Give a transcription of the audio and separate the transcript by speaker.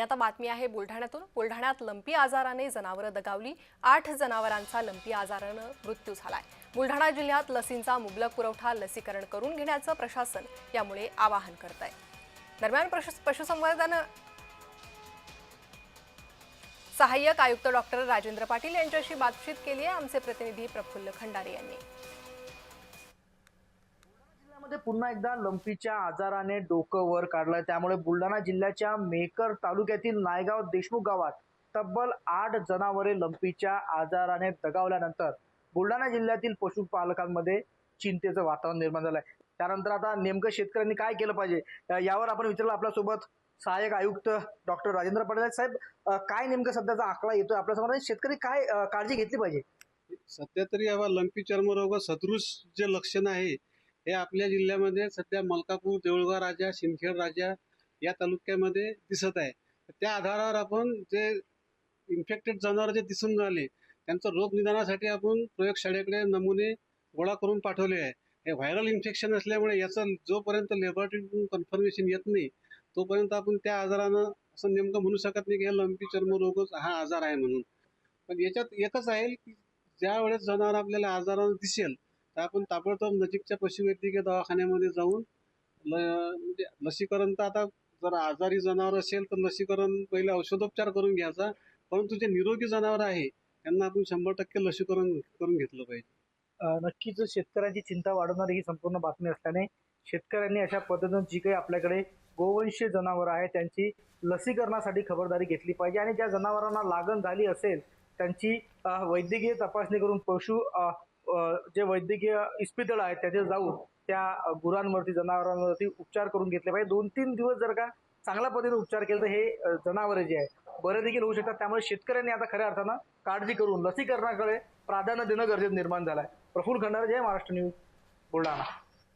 Speaker 1: आणि आता बातमी आहे बुलढाण्यातून. बुलढाण्यात लंपी आजाराने जनावरं दगावली. आठ जनावरांचा लंपी आजारानं मृत्यू झालाय. बुलढाणा जिल्ह्यात लसींचा मुबलक पुरवठा लसीकरण करून घेण्याचं प्रशासन यामुळे आवाहन करत आहे दरम्यान पशुसंवर्धन सहाय्यक आयुक्त डॉक्टर राजेंद्र पाटील यांच्याशी बातचीत केली आहे आमचे प्रतिनिधी प्रफुल्ल खंडारे यांनी.
Speaker 2: जिल्ह्यामध्ये पुन्हा एकदा लंपीच्या आजाराने डोकं वर काढलं त्यामुळे बुलढाणा जिल्ह्याच्या मेकर तालुक्यातील नायगाव देशमुख गावात तब्बल आठ जनावरे लंपीच्या आजाराने दगावल्यानंतर बुलढाणा जिल्ह्यातील पशुपालकांमध्ये चिंतेचं वातावरण निर्माण झालंय. त्यानंतर आता नेमकं शेतकऱ्यांनी काय केलं पाहिजे यावर आपण विचारलं आपल्यासोबत सहाय्यक आयुक्त डॉक्टर राजेंद्र पटेल साहेब काय नेमकं सध्याचा आकडा येतोय आपल्यासमोर शेतकरी काय काळजी घेतली पाहिजे?
Speaker 3: सध्या तरी यावा लंपी चर्मरोग सदृश जे लक्षण आहे हे आपल्या जिल्ह्यामध्ये सध्या मलकापूर देऊळगाव राजा सिंदखेड राजा या तालुक्यामध्ये दिसत आहे. त्या आधारावर आपण जे इन्फेक्टेड जनावर जे दिसून राहिले त्यांचं रोग निदानासाठी आपण प्रयोगशाळेकडे नमुने गोळा करून पाठवले आहे. हे व्हायरल इन्फेक्शन असल्यामुळे याचं जोपर्यंत लॅबोरेटरी कन्फर्मेशन येत नाही तोपर्यंत आपण त्या आजारानं असं नेमकं म्हणू शकत नाही की हे लंपी चर्मरोगच हा आजार आहे म्हणून. पण याच्यात एकच आहे की ज्या वेळेस जनावर आपल्याला आजारानं दिसेल तर आपण ताबडतोब नजीकच्या पशुवैद्यकीय दवाखान्यामध्ये जाऊन ल म्हणजे लसीकरण तर आता जर आजारी जनावर असेल तर लसीकरण पहिले औषधोपचार करून घ्यायचा. परंतु जे निरोगी जनावर आहे त्यांना आपण शंभर टक्के लसीकरण करून घेतलं पाहिजे.
Speaker 2: नक्कीच शेतकऱ्यांची चिंता वाढवणारी ही संपूर्ण बातमी असल्याने शेतकऱ्यांनी अशा पद्धतीनं जी काही आपल्याकडे गोवंशीय जनावरं आहेत त्यांची लसीकरणासाठी खबरदारी घेतली पाहिजे आणि ज्या जनावरांना लागण झाली असेल त्यांची वैद्यकीय तपासणी करून पशु जे वैद्यकीय इस्पितळ आहेत त्याचे जाऊन त्या गुरांवरती जनावरांवरती उपचार करून घेतले पाहिजे. दोन तीन दिवस जर का चांगल्या पद्धतीने उपचार केले तर हे जनावरं जे आहे बरे देखील होऊ शकतात. त्यामुळे शेतकऱ्यांनी आता खऱ्या अर्थानं काळजी करून लसीकरणाकडे प्राधान्य देणं गरजेचं निर्माण झालं आहे प्रफुल्ल खंडारे जय महाराष्ट्र न्यूज बुलढाणा.